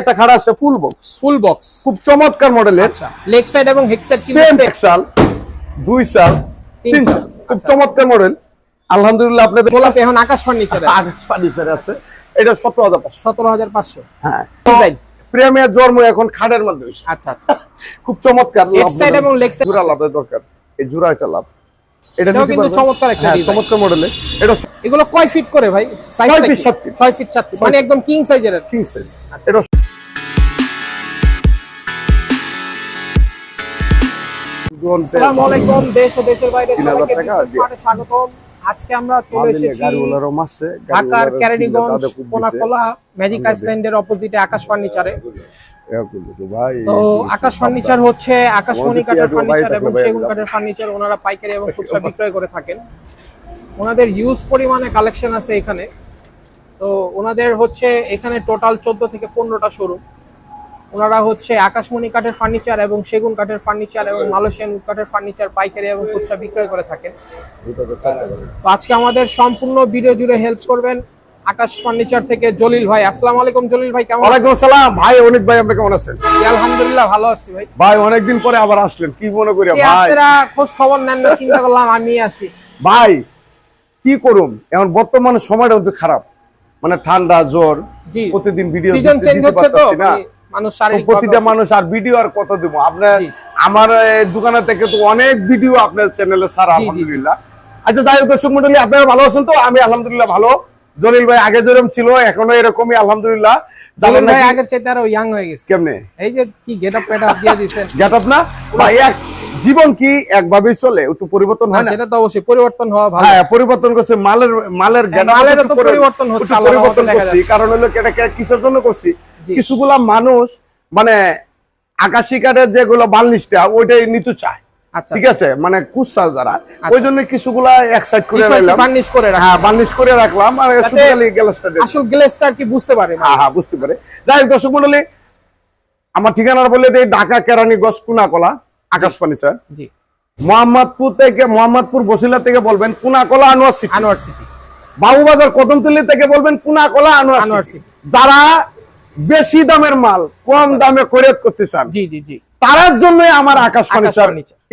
একটা খাট আছে ফুল বক্স ফুল বক্স খুব চমৎকার মডেলের লেগ সাইড এবং হেড সাইড সেম এক সাল দুই সাল তিন সাল। খুব আচ্ছা। চমৎকার মডেল আলহামদুলিল্লাহ আপনাদের গোলাপ এখন আকাশ ফার্নিচার ফার্নিচার আছে। এটা সতেরো হাজার পাঁচশো। সতেরো হাজার পাঁচশো। হ্যাঁ। ডিজাইন প্রেমের জন্ম এখন খাটের মাধ্যমে। আচ্ছা আচ্ছা। খুব চমৎকার side দেবেন। এবং leg side। জোড়া লাভের দরকার। এই জোড়া একটা লাভ। এটা কিন্তু চমৎকার একটা হ্যাঁ, চমৎকার মডেলের এটা এগুলো কয় ফিট করে ভাই? ছয় টা feet, কি? সাত feet। ছয় ফিট সাত feet। মানে একদম কিং সাইজের কিং সাইজ। এটা আসসালামু আলাইকুম দেশ ও দেশের বাইরে সবাইকে স্বাগতম। আজকে আমরা চলে এসেছি গাড়িওয়ালারও মাসে ঢাকার ক্যারেডিগঞ্জ কোনাকোলা ম্যাজিক আইসল্যান্ডের অপোজিটে আকাশ ফার্নিচারে। তো আকাশ ফার্নিচার হচ্ছে আকাশমণি কাঠের ফার্নিচার এবং সেগুন কাঠের ফার্নিচার ওনারা পাইকারি এবং খুচরা বিক্রয় করে থাকেন। ওনাদের ইউজ পরিমাণে কালেকশন আছে এখানে। তো ওনাদের হচ্ছে এখানে টোটাল চোদ্দ থেকে পনেরোটা শোরুম ওনারা হচ্ছে আকাশমণি কাঠের ফার্নিচার এবং সেগুন কাঠের ফার্নিচার এবং মালয়েশিয়ান কাঠের ফার্নিচার পাইকারি এবং খুচরা বিক্রয় করে থাকেন। তো আজকে আমাদের সম্পূর্ণ ভিডিও জুড়ে হেল্প করবেন আকাশ ফার্নিচার থেকে জলিল ভাই। আসসালামু আলাইকুম জলিল ভাই কেমন আছেন? ওয়ালাইকুম আসসালাম। ভাই অনিক ভাই আপনি কেমন আছেন? আলহামদুলিল্লাহ ভালো আছি ভাই। ভাই অনেকদিন পরে আবার আসলেন। কি মনে করি ভাই? আপনারা খোঁজ খবর নেন না চিন্তা করলাম আমি আছি। ভাই কি করুম? এখন বর্তমানে সময়টা কিন্তু খারাপ। মানে ঠান্ডা জ্বর জি। প্রতিদিন ভিডিও সিজন চেঞ্জ হচ্ছে তো মানুষ প্রতিটা মানুষ আর ভিডিও আর কত দিব? আপনার আমার দোকানে থেকে তো অনেক ভিডিও আপনার চ্যানেলে ছাড়া জি, জি, জি। আলহামদুলিল্লাহ। আচ্ছা যাই হোক দর্শক মন্ডলী আপনারা ভালো আছেন তো? আমি আলহামদুলিল্লাহ ভালো। জলিল ভাই আগে যেরকম ছিল এখনও এরকমই আলহামদুলিল্লাহ। জানেন ভাই আগের চাইতে আরও ইয়াং হয়ে গেছে। কেমনে? এই যে কি দিয়ে না? ভাই এক জীবন কি একভাবেই চলে? একটু পরিবর্তন হয় না সেটা তো অবশ্যই পরিবর্তন হওয়া ভালো। হ্যাঁ পরিবর্তন করছে মালের মালের তো পরিবর্তন হচ্ছে, পরিবর্তন করছি। কারণ হলো এটা কিসের জন্য করছি। কিছুগুলা মানুষ মানে আকাশি কাঠের যেগুলো বার্নিশটা ওইটাই নিতে চায়। আচ্ছা। ঠিক আছে? মানে কুচ্ছা যারা। ওই জন্য কিছুগুলা এক সাইড করে রাখলাম বার্নিশ করে হ্যাঁ বার্নিশ করে রাখলাম। আর শুধু খালি গ্যালাসটা আসল গ্লেজটা আর কি বুঝতে পারে হ্যাঁ হ্যাঁ বুঝতে পারে। যাই দর্শক মন্ডলী আমার ঠিকানাটা বলে দিই ঢাকা কেরানীগঞ্জ কুনাকলা আকাশ ফার্নিচার। জি। মোহাম্মদপুর থেকে মোহাম্মদপুর বসিলা থেকে বলবেন কুনাকলা আনোয়ার সিটি। আনোয়ার সিটি। বাবুবাজার কদমতলি থেকে বলবেন কুনাকলা আনোয়ার। সিটি। যারা বেশি দামের মাল কম দামে খরিদ করতে চান। জি জি জি। তার জন্য আমার আকাশ ফার্নিচার।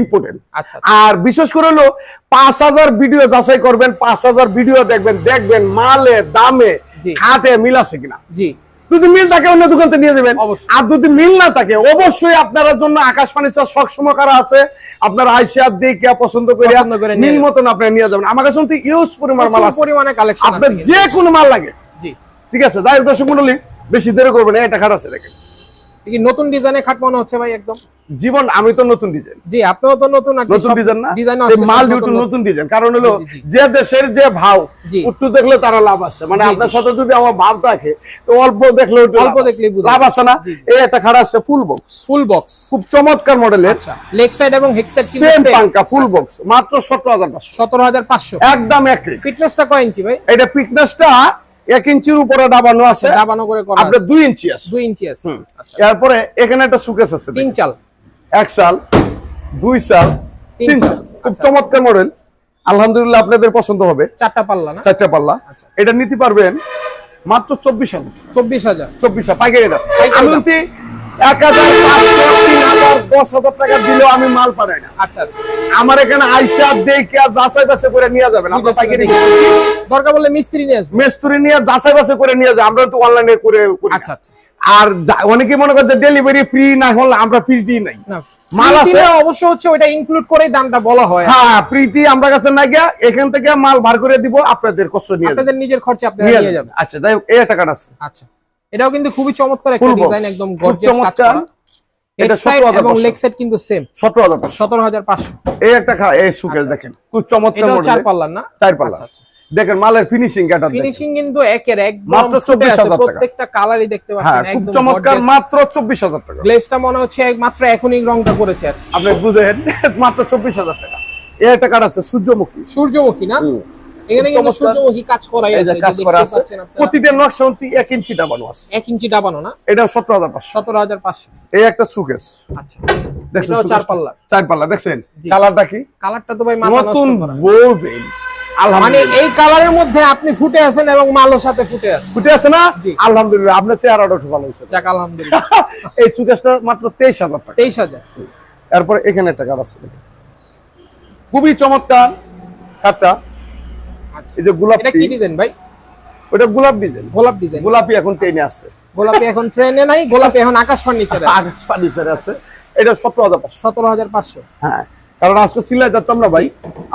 ইম্পর্টেন্ট আচ্ছা আর বিশেষ করে হলো পাঁচ হাজার ভিডিও যাচাই করবেন পাঁচ হাজার ভিডিও দেখবেন দেখবেন মালে দামে। খাটে মিল আছে কিনা। জি। যদি মিল থাকে অন্য দোকান থেকে নিয়ে যাবেন। আর যদি মিল না থাকে অবশ্যই আপনার জন্য আকাশ ফার্নিচার সবসময় করা আছে। আপনার আইসিয়া দেখে পছন্দ করে করে মিল মতন আপনি নিয়ে যাবেন। আমার কাছে ইউজ পরিমাণ মাল আছে। পরিমাণে কালেকশন আছে। আপনার যে কোনো মাল লাগে। জি। ঠিক আছে যাই হোক দর্শক মন্ডলী বেশি দেরি করবেন না, এটা খারাপ আছে দেখেন। কি নতুন ডিজাইনে খাট মনে হচ্ছে ভাই একদম? জীবন আমি তো নতুন ডিজাইন জি আপনিও তো নতুন নতুন ডিজাইন না? ডিজাইন মাল ডিউটি নতুন ডিজাইন কারণ হলো। যে দেশের যে জি। একটু দেখলে তারা লাভ আছে। মানে। আপনার সাথে যদি আমার ভাব থাকে তো অল্প দেখলে অল্প বুঝা লাভ আছে না। এই একটা খারাপ আছে ফুল বক্স ফুল বক্স খুব চমৎকার মডেলের আচ্ছা লেগ সাইড এবং হেড সাইড সেম পাঙ্কা ফুল বক্স মাত্র সতেরো হাজার পাঁচশো। একদম একই ফিটনেসটা কয় ইঞ্চি ভাই? এটা পিকনেসটা এক ইঞ্চির উপরে ডাবানো আছে। ডাবানো করে করা আপনার আছে। দুই ইঞ্চি আছে। দুই ইঞ্চি আছে। আচ্ছা। এরপরে এখানে একটা সুকেস আছে তিন চাল। এক চাল দুই চাল তিন। সাল খুব চমৎকার মডেল আলহামদুলিল্লাহ আপনাদের পছন্দ হবে। চারটা পাল্লা না? চারটা পাল্লা। আচ্ছা। এটা নিতে পারবেন মাত্র চব্বিশ হাজার। চব্বিশ হাজার। চব্বিশ হাজার। পাইকারি দাম। আমি এক হাজার পাঁচশো তিন হাজার দশ হাজার টাকা দিলেও আমি মাল পাঠাই না। আচ্ছা আচ্ছা। আমার এখানে আইসা দেখে যাচাই বাছাই করে নিয়ে যাবেন। আপনার বুঝতে পাইকারি পেরেছি। দরকার বললে মিস্ত্রি নিয়ে আসব। নিয়ে যাচাই বাছাই করে নিয়ে যায় আমরা তো অনলাইনে করে আচ্ছা আচ্ছা। আর অনেকে মনে করে ডেলিভারি ফ্রি না হলে আমরা ফ্রি নাই। মাল আছে? অবশ্য হচ্ছে ওটা ইনক্লুড করেই দামটা বলা হয়। হ্যাঁ প্রীতি আমরা কাছে না গিয়া এখান থেকে মাল বার করে দিব আপনাদের কষ্ট নিয়ে। আপনাদের নিজের খরচে আপনারা নিয়ে যাবেন। আচ্ছা যাই হোক এই কার্ড আছে। আচ্ছা। এটাও কিন্তু খুবই চমৎকার একটা ডিজাইন একদম গর্জিয়াস কাজ করা। এটা এবং লেগ কিন্তু সেম সতেরো হাজার পাঁচশো। সতেরো হাজার পাঁচশো। এই একটা এই সুকেশ দেখেন খুব চমৎকার এটাও চার মডেল পাল্লার না? চার পাল্লা আচ্ছা, আচ্ছা। দেখেন মালের ফিনিশিং এটা ফিনিশিং কিন্তু একের একদম মাত্র ফুটে আছে, 24,000 টাকা। প্রত্যেকটা কালারই দেখতে হ্যাঁ পাচ্ছেন খুব চমৎকার মাত্র চব্বিশ হাজার টাকা। গ্লেজটা মনে হচ্ছে মাত্র এখনই রংটা করেছে আর আপনি বুঝেন মাত্র চব্বিশ হাজার টাকা। এই একটা কার্ড আছে সূর্যমুখী। সূর্যমুখী না। এখানে কিন্তু সূর্যমুখী কাজ করাই আছে যে এই যে কাজ করা আছে। প্রতিটা নকশা অন্তি এক ইঞ্চি ডাবানো আছে। এক ইঞ্চি ডাবানো না? এটা সতেরো হাজার পাঁচশো। সতেরো হাজার পাঁচশো। এই একটা সুকেশ আচ্ছা। দেখছেন চার পাল্লা চার পাল্লা দেখছেন? কালারটা কি? কালারটা তো ভাই মাথা নষ্ট করা। বউবেন মানে এই কালারের মধ্যে আপনি ফুটে আছেন এবং মালও সাথে ফুটে আছেন ফুটে আছে না। আলহামদুলিল্লাহ আপনার চেহারাটা একটু ভালো হয়েছে। যাক আলহামদুলিল্লাহ। এই সুকেশটা মাত্র তেইশ হাজার টাকা। তেইশ হাজার। এরপর এখানে একটা কাঠ আছে খুবই চমৎকার আচ্ছা এই যে গোলাপ এটা কি ডিজাইন ভাই? ওটা গোলাপ ডিজাইন। গোলাপ ডিজাইন। গোলাপি এখন ট্রেনে আছে। গোলাপি এখন ট্রেনে নাই গোলাপি এখন আকাশ ফার্নিচারে আকাশ ফার্নিচার আছে। এটা সতেরো হাজার পাঁচশো। সতেরো হাজার পাঁচশো। হ্যাঁ কারণ আজকে সিলাই যাতাম না ভাই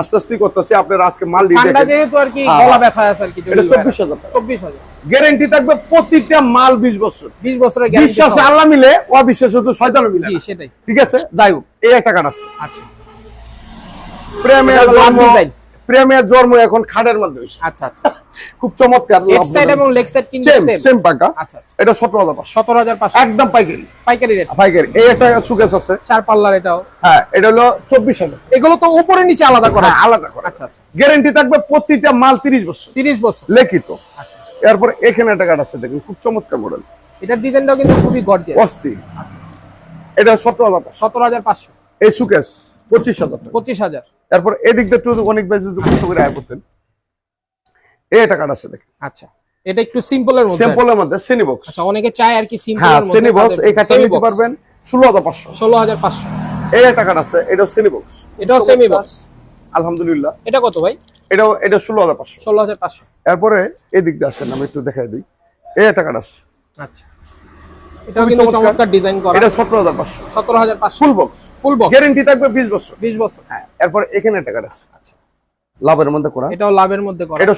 আস্তে আস্তে করতেছি আপনারা আজকে মাল দিয়ে ঠান্ডা যেহেতু আর কি হ্যাঁ। গলা ব্যথা আছে আর কি এটা চব্বিশ হাজার টাকা। চব্বিশ হাজার। গ্যারেন্টি থাকবে প্রতিটা মাল বিশ বছর। বিশ বছরের গ্যারান্টি বিশ্বাসে আল্লাহ মিলে অবিশ্বাস শুধু শয়তানও মিলে। জি সেটাই। ঠিক আছে? হোক এই একটা কাঠ আছে। আচ্ছা। প্রেমের জন্ম। ডিজাইন। প্রেমের জন্ম এখন খাটের মধ্যে আচ্ছা আচ্ছা। খুব চমৎকার লেফট সাইড এবং লেগ সাইড কিন্তু সেম সেম পাকা। আচ্ছা, আচ্ছা। এটা 17500 17500 একদম পাইকারি। পাইকারি রেট পাইকারি। এই একটা সুকেস আছে। চার পাল্লার এটাও। হ্যাঁ এটা হলো 24000 এগুলো তো উপরে নিচে আলাদা করা। হ্যাঁ, আলাদা করা। আচ্ছা আচ্ছা। গ্যারান্টি থাকবে প্রতিটা মাল 30 বছর। 30 বছর। লিখিত। আচ্ছা, আচ্ছা এরপর এখানে একটা কাট আছে দেখুন খুব চমৎকার মডেল এটা ডিজাইনটাও কিন্তু খুবই গর্জিয়াস অস্থির আচ্ছা। এটা 17500 17500 এই সুকেস 25000 25000 তারপর এদিক দিয়ে টু অনেক বেশি যদি কষ্ট করে আয় করতেন। এটা কাট আছে দেখেন। আচ্ছা এটা একটু সিম্পলের মধ্যে। সিম্পলের মধ্যে সিনি বক্স আচ্ছা অনেকে চায় আর কি সিম্পল হ্যাঁ সিনি বক্স এই কাটা নিতে পারবেন 16500 16500 এই একটা কাট আছে এটাও সিনি বক্স এটাও সেমি বক্স আলহামদুলিল্লাহ। এটা কত ভাই? এটাও এটা 16500 16500 এরপরে এদিক দিয়ে আসেন আমি একটু দেখাই দিই। এই একটা কাট আছে। আচ্ছা। এটাও কিন্তু চমৎকার। চমৎকার ডিজাইন করা। এটা সতেরো হাজার পাঁচশো। সতেরো হাজার পাঁচশো। Full box full box guarantee থাকবে বিশ বছর। বিশ বছর। হ্যাঁ এরপর এখানে একটা আছে। আচ্ছা। লাভের মধ্যে করা। এটাও লাভের মধ্যে করা। এটা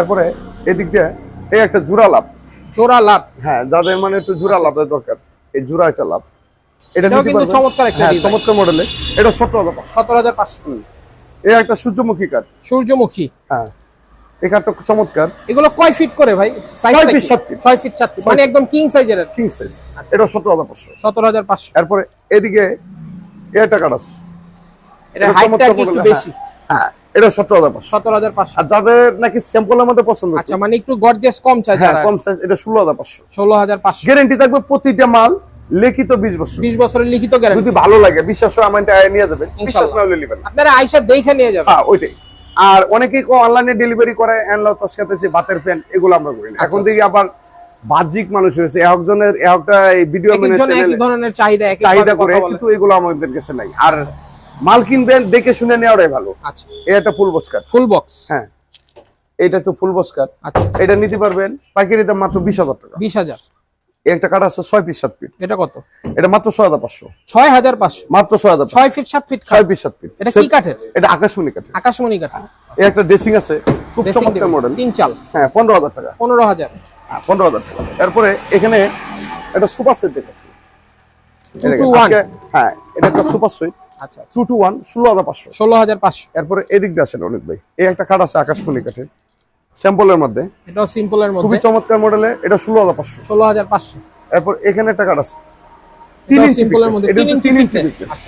এরপরে এদিক দিয়ে এই একটা জোড়া লাভ। জোড়া লাভ। হ্যাঁ যাদের মানে একটু জোড়া লাভের দরকার এই জোড়া একটা লাভ। এটা কিন্তু চমৎকার একটা হ্যাঁ design। চমৎকার মডেলে এটা এই একটা সূর্যমুখী সূর্যমুখী। হ্যাঁ। এই কাঠটা চমৎকার। এগুলো কয় ফিট করে ভাই? ছয় ফিট? সাত ফিট। ছয় ফিট সাত ফিট। মানে একদম কিং সাইজের কিং সাইজ এটা সতেরো হাজার পাঁচশো। সতেরো হাজার পাঁচশো। এরপরে এদিকে কাঠ আছে। এটা এটা হাইটটা একটু বেশি? হ্যাঁ এটা সতেরো হাজার পাঁচশো। সতেরো হাজার পাঁচশো। আর যাদের নাকি স্যাম্পল আমাদের পছন্দ। আচ্ছা মানে একটু গর্জিয়াস কম চাই হ্যাঁ যারা। কম সাইজ এটা ষোলো হাজার পাঁচশো। ষোলো হাজার পাঁচশো। গ্যারেন্টি থাকবে প্রতিটা মাল লিখিত বিশ বছর বিশ বছরের লিখিত গ্যারান্টি যদি ভালো লাগে বিশ্বাস হয় আমার নিয়ে যাবেন। বিশ্বাস না হলে নেবেন আপনারা আইসা দেখে নিয়ে যাবেন। হ্যাঁ ওইটাই। আর অনেকেই অনলাইনে ডেলিভারি করে এনলো তসকাতে যে বাতের প্যান্ট এগুলো আমরা করি না। এখন আচ্ছা, থেকে আবার বাহ্যিক মানুষ হয়েছে একজনের একটা ভিডিও ধরনের চাহিদা চাহিদা করে কিন্তু এগুলো আমাদের কাছে নাই। আর মাল কিনবেন দেখে শুনে নেওয়াটাই ভালো। আচ্ছা। একটা ফুল বস্কার ফুল বক্স হ্যাঁ। এটা একটু ফুল বস্কার আচ্ছা। এটা নিতে পারবেন পাইকারি দাম মাত্র বিশ হাজার টাকা। বিশ হাজার। একটা কাঠ আছে ছয় পিস সাত ফিট এটা কত? এটা মাত্র ছয় হাজার পাঁচশো। ছয় হাজার পাঁচশো? মাত্র ছয় হাজার ছয় ফিট সাত ফিট ছয় পিস সাত ফিট এটা কি কাঠের? এটা আকাশমণি কাঠের। আকাশমণি কাঠ। এই একটা ড্রেসিং আছে খুব চমৎকার মডেল তিন চাল। হ্যাঁ পনেরো হাজার টাকা। পনেরো হাজার। হ্যাঁ, পনেরো হাজার টাকা। এরপরে এখানে একটা সুপার সেট Two হ্যাঁ এটা একটা সুপার সুইট আচ্ছা টু টু ওয়ান ষোলো হাজার পাঁচশো। ষোলো হাজার পাঁচশো। এরপরে এদিক দিয়ে আসেন অনেক ভাই। এই একটা কাঠ আছে আকাশমণি কাঠের। স্যাম্পলের মধ্যে? এটাও সিম্পলের মধ্যে। খুবই চমৎকার মডেলে এটা 16500 16500 এরপর এখানে একটা কাট আছে। 3 ইঞ্চি সিম্পলের মধ্যে 3 ইঞ্চি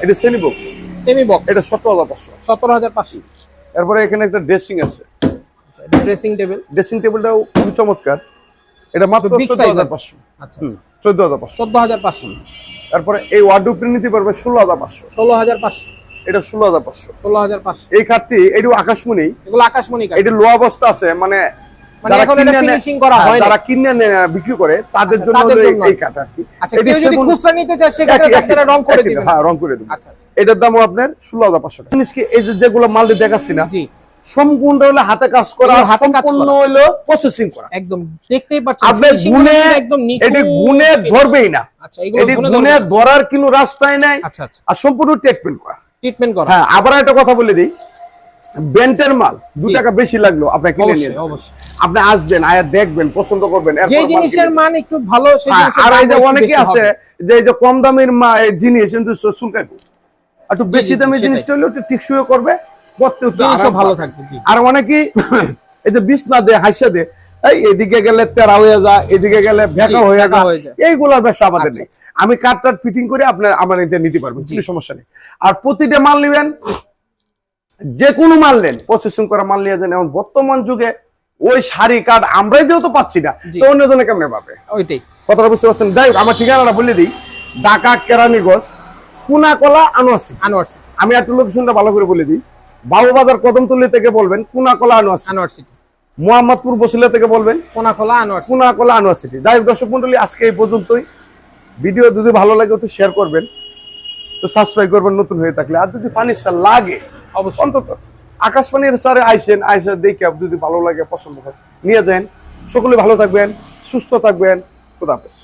এটা সেমি বক্স সেমি বক্স এটা 17500 17500 এরপর এখানে একটা ড্রেসিং আছে। ড্রেসিং টেবিল ড্রেসিং টেবিলটাও খুবই চমৎকার। এটা মাত্র 14500 আচ্ছা 14500 14500 তারপরে এই ওয়ার্ডরোবটা নিতে পারবে 16500 16500 এটা ষোলো হাজার পাঁচশো। ষোলো হাজার পাঁচশো। এই আকাশমণি। এগুলো আকাশমণি এটি লো অবস্থা আছে মানে যারা কিনে বিক্রি করে তাদের জন্য এই- কাঠ আর কি রং করে দেবো এটার দামও আপনার ষোলো হাজার পাঁচশো। এই যে যেগুলো মাল দেখাচ্ছি না সম্পূর্ণ হলো হাতে কাজ করা এগুলো হাতে সম্পূর্ণ হলো প্রসেসিং করা। একদম দেখতেই পাচ্ছেন আপনি গুনে একদম এটি গুনে ধরবেই না। আচ্ছা এগুলো গুনে গুনে ধরার কোনো রাস্তাই নাই। আচ্ছা আচ্ছা। আর সম্পূর্ণ ট্রিটমেন্ট করা। ট্রিটমেন্ট করা। হ্যাঁ আবার একটা কথা বলে দিই। মাল দু টাকা বেশি লাগল আপনি কিনে নিয়ে আপনি আসবেন আয়া দেখবেন পছন্দ করবেন যে জিনিসের মান একটু ভালো সেই হ্যাঁ, আর এই যে অনেকে আছে যে এই যে কম দামের জিনিস কিন্তু চুলকাইবো। একটু বেশি দামের জিনিসটা হলে একটু টিকসইও করবে করতে ভালো থাকবে আর অনেকেই এই যে বিছনা দে হাসিয়া দে এই এদিকে গেলে তেরা হয়ে যায় এদিকে গেলে ভেকা হয়ে যায়। এইগুলার ব্যবসা আমাদের আচ্ছা, নেই। আমি কাঠ টাট ফিটিং করে আপনার আমার এটা নিতে পারবেন কোনো সমস্যা নেই। আর প্রতিটা মাল নেবেন যে কোনো মাল নেন প্রসেসিং করা মাল নিয়ে যান। এখন বর্তমান যুগে ওই শাড়ি কাঠ আমরাই যেহেতু পাচ্ছি না। তো অন্যজনে কেমনে পাবে? ওইটাই। কথাটা বুঝতে পারছেন? যাই হোক আমার ঠিকানাটা বলে দিই। ঢাকা কেরানীগঞ্জ কুনাকলা আনোয়াসি। আনোয়ার সিং। আমি একটু লোকেশনটা ভালো করে বলে দিই। বাবুবাজার কদমতলি থেকে বলবেন কুনাকলা আনোয়ার সিটি। আনোয়ার সিটি। মোহাম্মদপুর বসিলা থেকে বলবেন? কোনাখোলা আনোয়ার কুনাকলা আনোয়ার সিটি যাই দর্শক মন্ডলী আজকে এই পর্যন্তই। ভিডিও যদি ভালো লাগে একটু শেয়ার করবেন। তো সাবস্ক্রাইব করবেন নতুন হয়ে থাকলে। আর যদি পানি সার লাগে অবশ্যই। অন্তত আকাশবাণীর স্যারে আইসেন আইসে দেখে যদি ভালো লাগে পছন্দ হয় নিয়ে যান। সকলে ভালো থাকবেন সুস্থ থাকবেন। খুদাহাফেজ